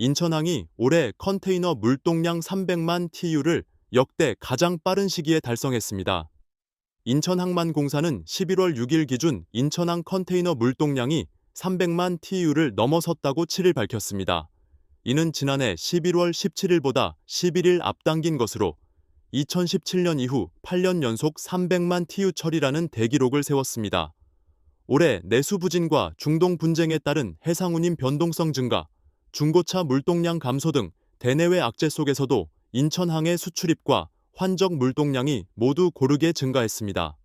인천항이 올해 컨테이너 물동량 300만 TU를 역대 가장 빠른 시기에 달성했습니다. 인천항만공사는 11월 6일 기준 인천항 컨테이너 물동량이 300만 TU를 넘어섰다고 7일 밝혔습니다. 이는 지난해 11월 17일보다 11일 앞당긴 것으로 2017년 이후 8년 연속 300만 TU 처리라는 대기록을 세웠습니다. 올해 내수 부진과 중동 분쟁에 따른 해상 운임 변동성 증가, 중고차 물동량 감소 등 대내외 악재 속에서도 인천항의 수출입과 환적 물동량이 모두 고르게 증가했습니다.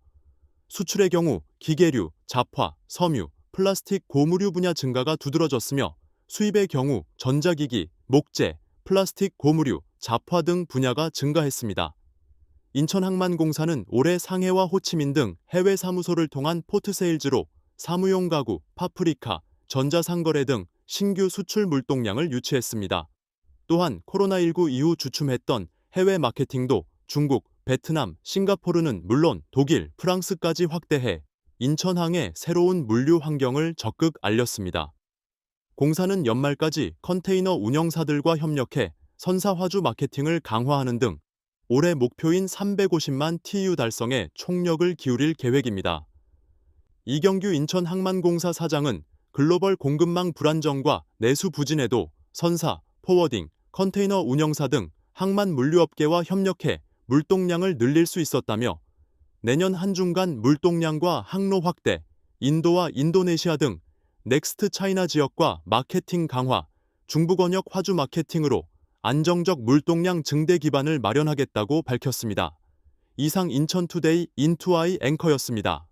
수출의 경우 기계류, 잡화, 섬유, 플라스틱 고무류 분야 증가가 두드러졌으며 수입의 경우 전자기기, 목재, 플라스틱 고무류, 잡화 등 분야가 증가했습니다. 인천항만공사는 올해 상해와 호치민 등 해외 사무소를 통한 포트세일즈로 사무용 가구, 파프리카, 전자상거래 등 신규 수출 물동량을 유치했습니다. 또한 코로나19 이후 주춤했던 해외 마케팅도 중국, 베트남, 싱가포르는 물론 독일, 프랑스까지 확대해 인천항의 새로운 물류 환경을 적극 알렸습니다. 공사는 연말까지 컨테이너 운영사들과 협력해 선사화주 마케팅을 강화하는 등 올해 목표인 350만 TU 달성에 총력을 기울일 계획입니다. 이경규 인천항만공사 사장은 글로벌 공급망 불안정과 내수 부진에도 선사, 포워딩, 컨테이너 운영사 등 항만 물류업계와 협력해 물동량을 늘릴 수 있었다며 내년 한중간 물동량과 항로 확대, 인도와 인도네시아 등 넥스트 차이나 지역과 마케팅 강화, 중부권역 화주 마케팅으로 안정적 물동량 증대 기반을 마련하겠다고 밝혔습니다. 이상 인천투데이 인투아이 앵커였습니다.